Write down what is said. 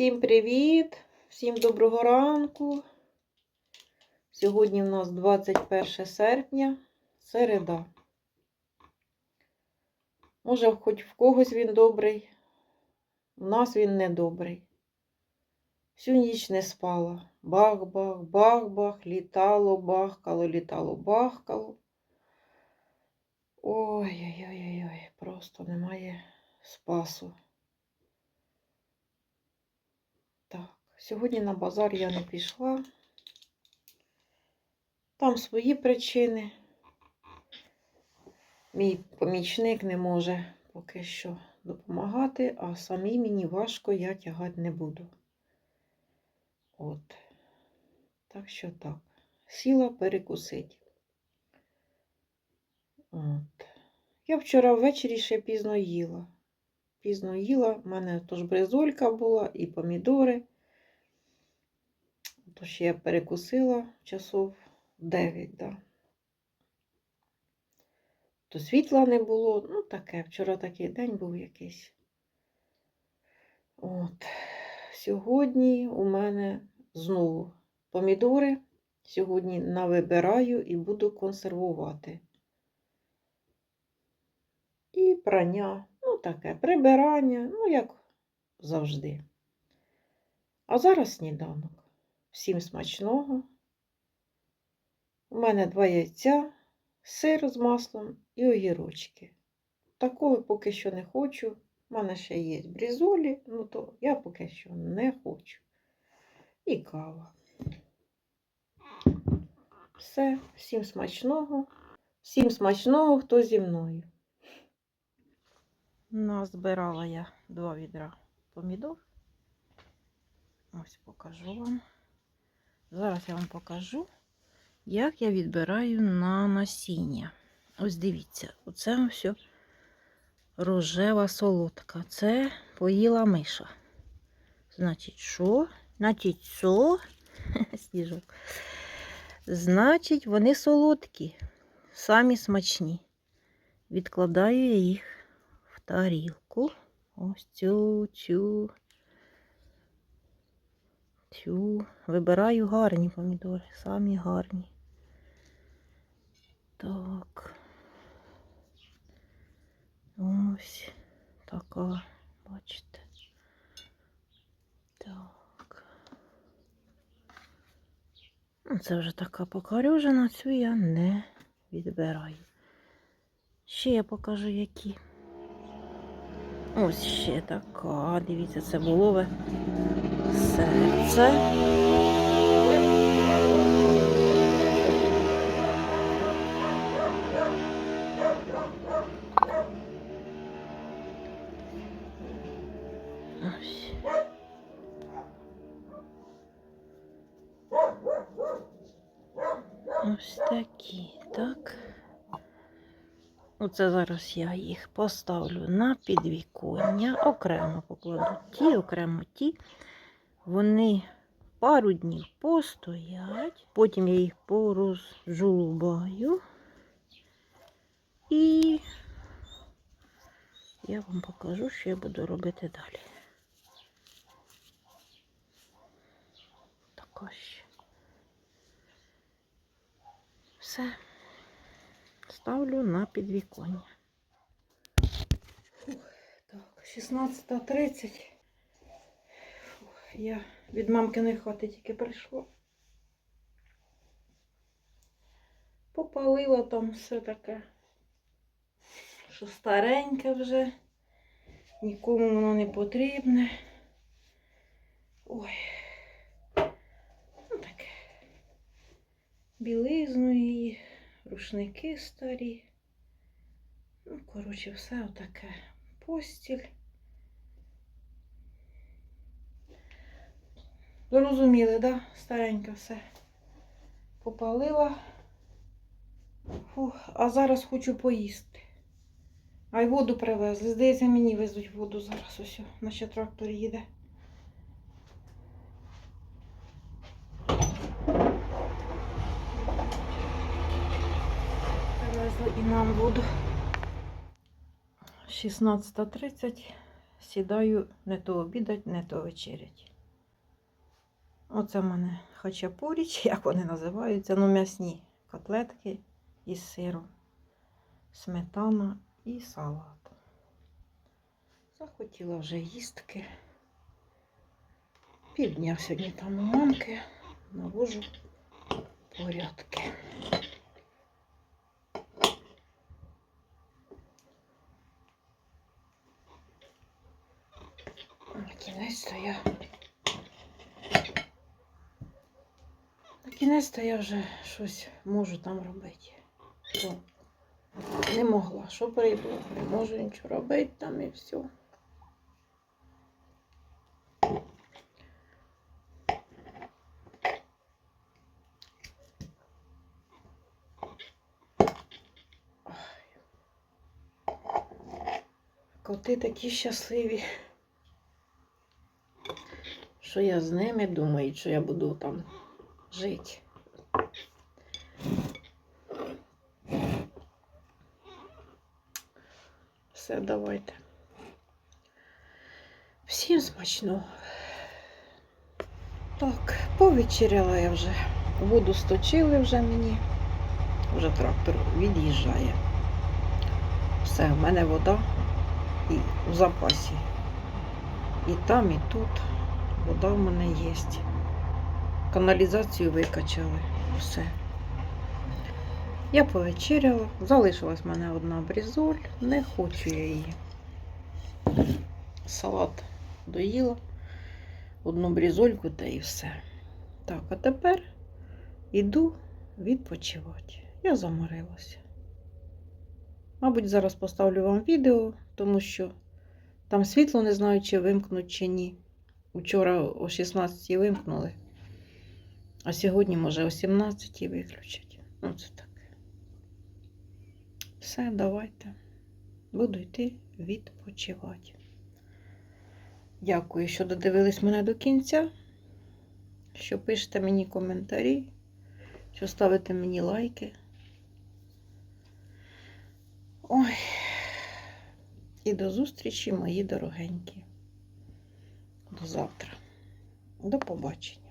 Всім привіт! Всім доброго ранку. Сьогодні в нас 21 серпня, середа. Може, хоч в когось він добрий, у нас він не добрий. Всю ніч не спала. Бах-бах, бах-бах, літало, бахкало, літало, бахкало. Ой-ой-ой, просто немає спасу. Так, сьогодні на базар я не пішла. Там свої причини. Мій помічник не може поки що допомагати, а самі мені важко я тягати не буду. От. Так що так. Сіла перекусити. От. Я вчора ввечері ще пізно їла. Пізно їла, в мене тож бризолька була і помідори. Тож я перекусила часов 9, да. То світла не було, ну таке, вчора такий день був якийсь. От. Сьогодні у мене знову помідори. Сьогодні навибираю і буду консервувати. І прання, таке, прибирання, ну як завжди. А зараз сніданок. Всім смачного. У мене два яйця, сир з маслом і огірочки. Такого поки що не хочу. У мене ще є брізолі, ну то я поки що не хочу. І кава. Все, всім смачного. Всім смачного, хто зі мною. Назбирала я два відра помідор. Ось покажу вам. Зараз я вам покажу, як я відбираю на насіння. Ось дивіться, оце все рожева солодка. Це поїла миша. Значить, що? Значить, що? Сніжок. Значить, вони солодкі, самі смачні. Відкладаю я їх тарілку. Ось цю, цю. Цю. Вибираю гарні помідори, самі гарні. Так. Ось така, бачите. Так. Ну, Це вже така покорюжена, цю я не відбираю. Ще я покажу, які. Ось ще така. Дивіться, це булове серце. Ось. Ось такі, так. Оце зараз я їх поставлю на підвіконня, окремо покладу ті, окремо ті. Вони пару днів постоять, потім я їх порозжулубаю. І я вам покажу, що я буду робити далі. Така ще. Все ставлю на підвіконня. Так, 16.30. Я від мамкиної хати тільки прийшла. Попалила там все таке, що стареньке вже, нікому воно не потрібне. Ой, ну таке. Білизну її, рушники старі. Ну, коротше, все отаке. Постіль. Зрозуміли, да? Стареньке все. Попалила. Фух, а зараз хочу поїсти. А й воду привезли. Здається, мені везуть воду зараз ось. Наче трактор їде. Привезли і нам воду. 16.30. сідаю не то обідать, не то вечерять. Оце в мене хачапурі, чи як вони називаються, ну м'ясні котлетки із сиром, сметана і салат. Захотіла вже їстки. Півдня сьогодні там у мамки навожу порядки. На кінець-то я. На кінець-то я вже щось можу там робити. Бо не могла. Що прийду, не можу нічого робити там і все. Коти такі щасливі, що я з ними думаю, що я буду там жити. Все, давайте. Всім смачно. Так, повечеряла я вже. Воду сточили вже мені. Вже трактор від'їжджає. Все, в мене вода і в запасі. І там, і тут вода в мене є. Каналізацію викачали. Все. Я повечеряла. Залишилась в мене одна брізоль. Не хочу я її. Салат доїла. Одну брізольку та і все. Так, а тепер іду відпочивати. Я заморилася. Мабуть, зараз поставлю вам відео, тому що там світло не знаю, чи вимкнуть, чи ні. Учора о 16 вимкнули, а сьогодні, може, о 17 виключать. Ну, це таке. Все, давайте. Буду йти відпочивати. Дякую, що додивились мене до кінця. Що пишете мені коментарі, що ставите мені лайки. Ой. І до зустрічі, мої дорогенькі. До завтра. До побачення.